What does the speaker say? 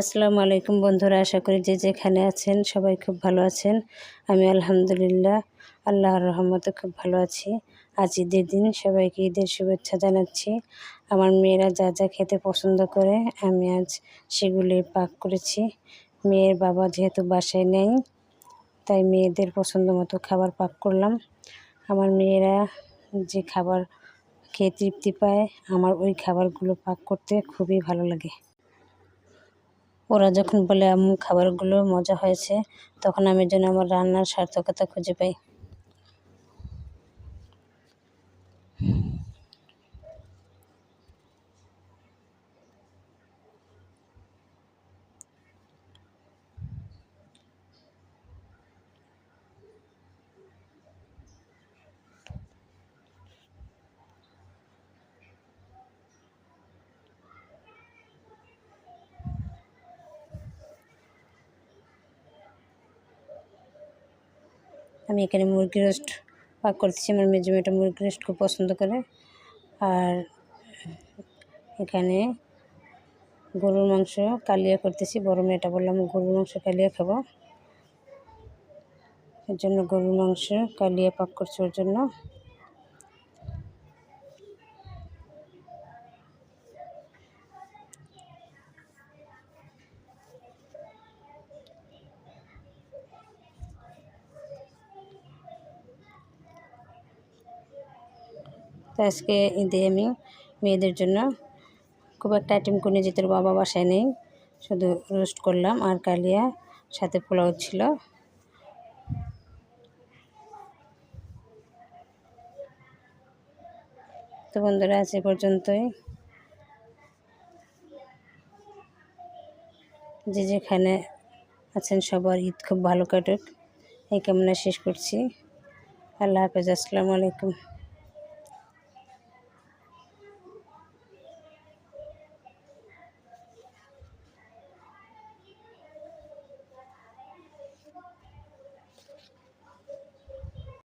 আসসালামু আলাইকুম বন্ধুরা, আশা করি যে যেখানে আছেন সবাই খুব ভালো আছেন। আমি আলহামদুলিল্লাহ আল্লাহর রহমতে খুব ভালো আছি। আজ ঈদের দিন, সবাইকে ঈদের শুভেচ্ছা জানাচ্ছি। আমার মেয়েরা যা যা খেতে পছন্দ করে, আমি আজ সেগুলি পাক করেছি। মেয়ের বাবা যেহেতু বাসায় নেই, তাই মেয়েদের পছন্দ মতো খাবার পাক করলাম। আমার মেয়েরা যে খাবার খেয়ে তৃপ্তি পায়, আমার ওই খাবারগুলো পাক করতে খুবই ভালো লাগে। ওরা যখন বলে, আম্মু, খাবারগুলোর মজা হয়েছে, তখন আমি যেন আমার রান্নার সার্থকতা খুঁজে পাই। আমি এখানে মুরগি রোস্ট পাক করতেছি। আমার মেজমেটা মুরগি রোস্ট খুব পছন্দ করে। আর এখানে গরুর মাংস কালিয়া করতেছি। বড় মেয়েটা বললাম, গরুর মাংস কালিয়া খাব। এর জন্য গরুর মাংস কালিয়া পাক করছি ওর জন্য। তো আজকে ঈদে আমি মেয়েদের জন্য খুব একটা আইটেম করে যেতে বাবা বাসায় নেই। শুধু রোস্ট করলাম আর কালিয়া, সাথে পোলাও ছিল। তো বন্ধুরা, আজ এ পর্যন্তই। যে যেখানে আছেন সবার ঈদ খুব ভালো কাটুক। এই কামনা শেষ করছি। আল্লাহ হাফেজ, আসসালামু আলাইকুম।